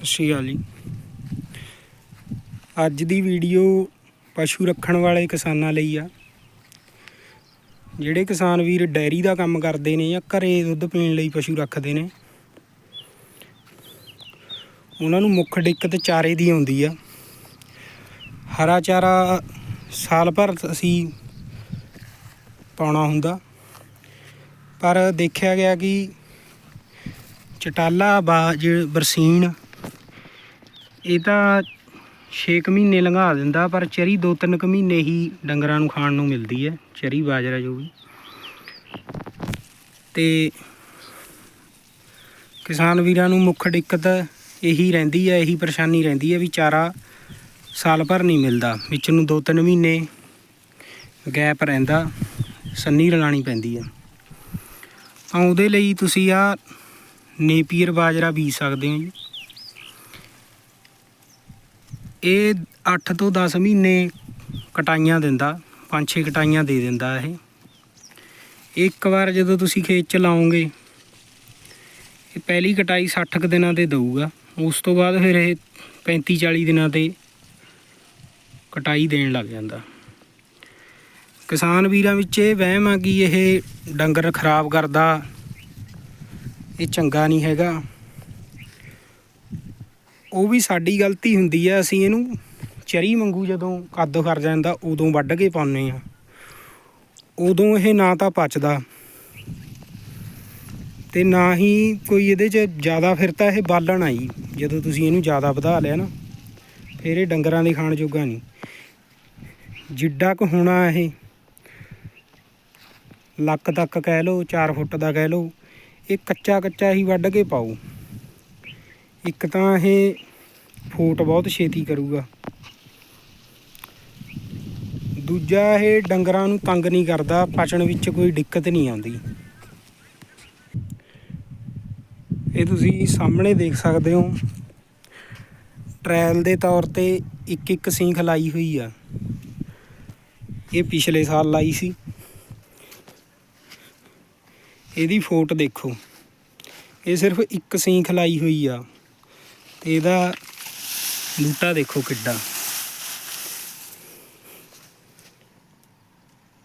ਸਤਿ ਸ਼੍ਰੀ ਅਕਾਲ ਜੀ। ਅੱਜ ਦੀ ਵੀਡੀਓ ਪਸ਼ੂ ਰੱਖਣ ਵਾਲੇ ਕਿਸਾਨਾਂ ਲਈ ਆ। ਜਿਹੜੇ ਕਿਸਾਨ ਵੀਰ ਡੈਰੀ ਦਾ ਕੰਮ ਕਰਦੇ ਨੇ ਜਾਂ ਘਰੇ ਦੁੱਧ ਪੀਣ ਲਈ ਪਸ਼ੂ ਰੱਖਦੇ ਨੇ, ਉਹਨਾਂ ਨੂੰ ਮੁੱਖ ਦਿੱਕਤ ਚਾਰੇ ਦੀ ਆਉਂਦੀ ਆ। ਹਰਾ ਚਾਰਾ ਸਾਲ ਭਰ ਅਸੀਂ ਪਾਉਣਾ ਹੁੰਦਾ। ਪਰ ਦੇਖਿਆ ਗਿਆ ਕਿ ਚਟਾਲਾ, ਬਾਜ, ਬਰਸੀਨ ਇਹ ਤਾਂ 6 ਮਹੀਨੇ ਲੰਘਾ ਦਿੰਦਾ, ਪਰ ਚਰੀ 2-3 ਕੁ ਮਹੀਨੇ ਹੀ ਡੰਗਰਾਂ ਨੂੰ ਖਾਣ ਨੂੰ ਮਿਲਦੀ ਹੈ, ਚਰੀ ਬਾਜਰਾ ਜੋ ਵੀ। ਤੇ ਕਿਸਾਨ ਵੀਰਾਂ ਨੂੰ ਮੁੱਖ ਦਿੱਕਤ ਇਹੀ ਰਹਿੰਦੀ ਹੈ, ਇਹੀ ਪਰੇਸ਼ਾਨੀ ਰਹਿੰਦੀ ਹੈ ਵੀ ਚਾਰਾ ਸਾਲ ਭਰ ਨਹੀਂ ਮਿਲਦਾ, ਵਿੱਚ ਨੂੰ 2-3 ਮਹੀਨੇ ਗੈਪ ਰਹਿੰਦਾ, ਸੰਨੀ ਰਲਾਣੀ ਪੈਂਦੀ ਹੈ। ਤਾਂ ਉਹਦੇ ਲਈ ਤੁਸੀਂ ਆ ਨੇਪੀਅਰ ਬਾਜਰਾ ਬੀਜ ਸਕਦੇ ਹੋ ਜੀ। ਇਹ 8 ਤੋਂ 10 ਮਹੀਨੇ ਕਟਾਈਆਂ ਦਿੰਦਾ 5-6 ਕਟਾਈਆਂ ਦੇ ਦਿੰਦਾ ਇਹ। ਇੱਕ ਵਾਰ ਜਦੋਂ ਤੁਸੀਂ ਖੇਤ ਚ ਲਾਓਗੇ, ਇਹ ਪਹਿਲੀ ਕਟਾਈ 60 ਕੁ ਦਿਨਾਂ ਤੇ ਦਊਗਾ। ਉਸ ਤੋਂ ਬਾਅਦ ਫਿਰ ਇਹ 35-40 ਦਿਨਾਂ ਤੇ ਕਟਾਈ ਦੇਣ ਲੱਗ ਜਾਂਦਾ। ਕਿਸਾਨ ਵੀਰਾਂ ਵਿੱਚ ਇਹ ਵਹਿਮ ਆ ਕਿ ਇਹ ਡੰਗਰ ਖਰਾਬ ਕਰਦਾ, ਇਹ ਚੰਗਾ ਨਹੀਂ ਹੈਗਾ। ਉਹ ਵੀ ਸਾਡੀ ਗਲਤੀ ਹੁੰਦੀ ਹੈ ਅਸੀਂ ਇਹਨੂੰ ਚਰੀ ਮੰਗੂ ਜਦੋਂ ਕੱਦ ਕਰ ਜਾਂਦਾ, ਉਦੋਂ ਵੱਢ ਕੇ ਪਾਉਂਦੇ ਆ। ਉਦੋਂ ਇਹ ਨਾ ਤਾਂ ਪਚਦਾ ਤੇ ਨਾ ਹੀ ਕੋਈ ਇਹਦੇ 'ਚ ਜ਼ਿਆਦਾ ਫਿਰ ਤਾਂ ਇਹ ਬਾਲਣ ਆਈ, ਜਦੋਂ ਤੁਸੀਂ ਇਹਨੂੰ ਜ਼ਿਆਦਾ ਵਧਾ ਲਿਆ ਨਾ, ਫਿਰ ਇਹ ਡੰਗਰਾਂ ਦੇ ਖਾਣ ਜੋਗਾ ਨਹੀਂ। ਜਿੱਡਾ ਕੁ ਹੋਣਾ ਇਹ, ਲੱਕ ਤੱਕ ਕਹਿ ਲਓ 4 ਫੁੱਟ ਦਾ ਕਹਿ ਲਓ, ਇਹ ਕੱਚਾ ਕੱਚਾ ਹੀ ਵੱਢ ਕੇ ਪਾਓ। ਇੱਕ ਤਾਂ ਇਹ ਫੋਟ ਬਹੁਤ ਛੇਤੀ ਕਰੂਗਾ। ਦੂਜਾ ਇਹ ਡੰਗਰਾਂ ਨੂੰ ਤੰਗ ਨਹੀਂ ਕਰਦਾ, ਪਚਣ ਵਿੱਚ ਕੋਈ ਦਿੱਕਤ ਨਹੀਂ ਆਉਂਦੀ। ਇਹ ਤੁਸੀਂ ਸਾਹਮਣੇ ਦੇਖ ਸਕਦੇ ਹੋ। ਟ੍ਰਾਇਲ ਦੇ ਤੌਰ ਤੇ ਇੱਕ ਇੱਕ ਸਿੰਖ ਲਾਈ ਹੋਈ ਆ। ਇਹ ਪਿਛਲੇ ਸਾਲ ਲਾਈ ਸੀ। ਇਹਦੀ ਫੋਟ ਦੇਖੋ। ਇਹ ਸਿਰਫ ਇੱਕ ਸਿੰਖ ਲਾਈ ਹੋਈ ਆ। ਤੇ ਇਹਦਾ ਬੂਟਾ ਦੇਖੋ ਕਿੱਡਾ।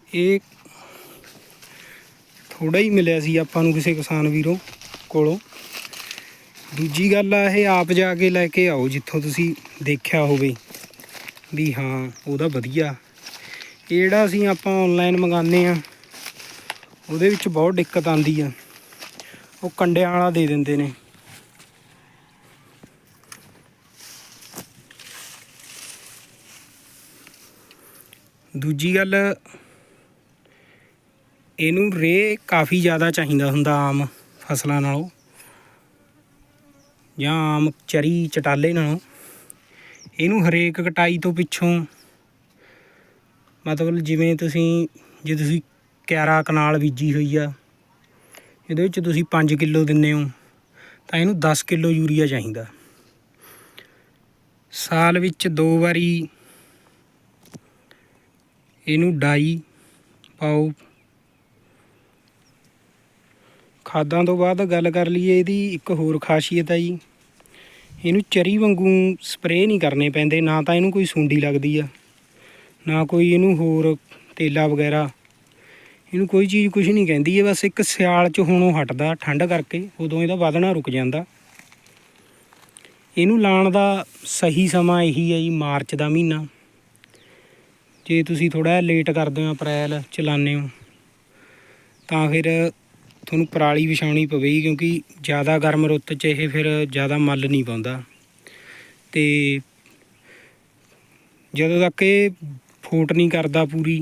ਇਹ ਥੋੜਾ ਹੀ ਮਿਲਿਆ ਸੀ ਆਪਾਂ ਨੂੰ ਕਿਸੇ ਕਿਸਾਨ ਵੀਰੋਂ ਕੋਲੋਂ। ਦੂਜੀ ਗੱਲ ਆ, ਇਹ ਆਪ ਜਾ ਕੇ ਲੈ ਕੇ ਆਓ ਜਿੱਥੋਂ ਤੁਸੀਂ ਦੇਖਿਆ ਹੋਵੇ ਵੀ ਹਾਂ, ਉਹਦਾ ਵਧੀਆ। ਇਹ ਜਿਹੜਾ ਅਸੀਂ ਆਪਾਂ ਆਨਲਾਈਨ ਮੰਗਾਉਂਦੇ ਆ ਉਹਦੇ ਵਿੱਚ ਬਹੁਤ ਦਿੱਕਤ ਆਉਂਦੀ ਆ। ਉਹ ਕੰਡਿਆਂ ਵਾਲਾ ਦੇ ਦਿੰਦੇ ਨੇ। ਦੂਜੀ ਗੱਲ, ਇਹਨੂੰ ਰੇ ਕਾਫੀ ਜ਼ਿਆਦਾ ਚਾਹੀਦਾ ਹੁੰਦਾ ਆਮ ਫਸਲਾਂ ਨਾਲੋਂ, ਜਾਂ ਆਮ ਚਰੀ ਚਟਾਲੇ ਨਾਲੋਂ। ਇਹਨੂੰ ਹਰੇਕ ਕਟਾਈ ਤੋਂ ਪਿੱਛੋਂ, ਮਤਲਬ ਜਿਵੇਂ ਤੁਸੀਂ, ਜੇ ਤੁਸੀਂ ਕਿਆਰਾ ਕਨਾਲ ਬੀਜੀ ਹੋਈ ਆ, ਇਹਦੇ ਵਿੱਚ ਤੁਸੀਂ 5 ਕਿਲੋ ਦਿੰਦੇ ਹੋ, ਤਾਂ ਇਹਨੂੰ 10 ਕਿਲੋ ਯੂਰੀਆ ਚਾਹੀਦਾ। ਸਾਲ ਵਿੱਚ ਦੋ ਵਾਰੀ ਇਹਨੂੰ ਡਾਈ ਪਾਓ। ਖਾਦਾਂ ਤੋਂ ਬਾਅਦ ਗੱਲ ਕਰ ਲਈਏ ਇਹਦੀ ਇੱਕ ਹੋਰ ਖਾਸੀਅਤ ਹੈ ਜੀ। ਇਹਨੂੰ ਚਰੀ ਵਾਂਗੂ ਸਪਰੇਅ ਨਹੀਂ ਕਰਨੇ ਪੈਂਦੇ, ਨਾ ਤਾਂ ਇਹਨੂੰ ਕੋਈ ਸੁੰਡੀ ਲੱਗਦੀ ਆ, ਨਾ ਕੋਈ ਇਹਨੂੰ ਹੋਰ ਤੇਲਾ ਵਗੈਰਾ। ਇਹਨੂੰ ਕੋਈ ਚੀਜ਼ ਕੁਝ ਨਹੀਂ ਕਹਿੰਦੀ, ਇਹ ਬਸ ਇੱਕ ਸਿਆਲ ਚ ਹੋਣੋਂ ਹਟਦਾ, ਠੰਡ ਕਰਕੇ ਉਦੋਂ ਇਹਦਾ ਵਧਣਾ ਰੁਕ ਜਾਂਦਾ। ਇਹਨੂੰ ਲਾਉਣ ਦਾ ਸਹੀ ਸਮਾਂ ਇਹੀ ਹੈ ਜੀ, ਮਾਰਚ ਦਾ ਮਹੀਨਾ। ਜੇ ਤੁਸੀਂ ਥੋੜਾ ਲੇਟ ਕਰਦੇ ਹੋ ਅਪ੍ਰੈਲ ਚਲਾਉਂਦੇ ਹੋ, ਤਾਂ ਫਿਰ ਤੁਹਾਨੂੰ ਪਰਾਲੀ ਵਿਛਾਉਣੀ ਪਵੇਗੀ ਕਿਉਂਕਿ ਜ਼ਿਆਦਾ ਗਰਮ ਰੁੱਤ 'ਚ ਇਹ ਫਿਰ ਜ਼ਿਆਦਾ ਮੱਲ ਨਹੀਂ ਪਾਉਂਦਾ। ਤੇ ਜਦੋਂ ਤੱਕ ਇਹ ਫੋਟ ਨਹੀਂ ਕਰਦਾ ਪੂਰੀ,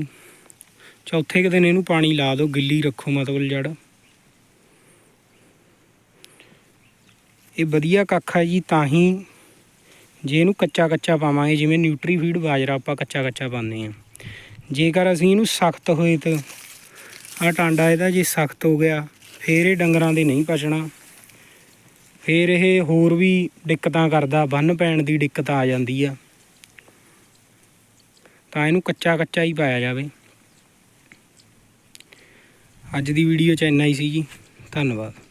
ਚੌਥੇ ਕੁ ਦਿਨ ਇਹਨੂੰ ਪਾਣੀ ਲਾ ਦਿਓ, ਗਿੱਲੀ ਰੱਖੋ ਮਤਲਬ ਜੜ। ਇਹ ਵਧੀਆ ਕੱਖ ਹੈ ਜੀ, ਤਾਂ ਹੀ ਜੇ ਇਹਨੂੰ ਕੱਚਾ ਕੱਚਾ ਪਾਵਾਂਗੇ, ਜਿਵੇਂ ਨਿਊਟਰੀ ਫੀਡ ਬਾਜਰਾ ਆਪਾਂ ਕੱਚਾ ਕੱਚਾ ਪਾਉਂਦੇ ਆ ਜੇਕਰ ਅਸੀਂ ਇਹਨੂੰ ਸਖਤ ਹੋਏ ਤਾਂ ਆ ਟਾਂਡਾ ਇਹਦਾ ਜੇ ਸਖਤ ਹੋ ਗਿਆ, ਫੇਰ ਇਹ ਡੰਗਰਾਂ ਦੇ ਨਹੀਂ ਪਚਣਾ। ਫੇਰ ਇਹ ਹੋਰ ਵੀ ਦਿੱਕਤਾਂ ਕਰਦਾ ਬੰਨ ਪੈਣ ਦੀ ਦਿੱਕਤ ਆ ਜਾਂਦੀ ਆ। ਤਾਂ ਇਹਨੂੰ ਕੱਚਾ ਕੱਚਾ ਹੀ ਪਾਇਆ ਜਾਵੇ। ਅੱਜ ਦੀ ਵੀਡੀਓ ਚ ਇੰਨਾ ਹੀ ਸੀ ਜੀ। ਧੰਨਵਾਦ।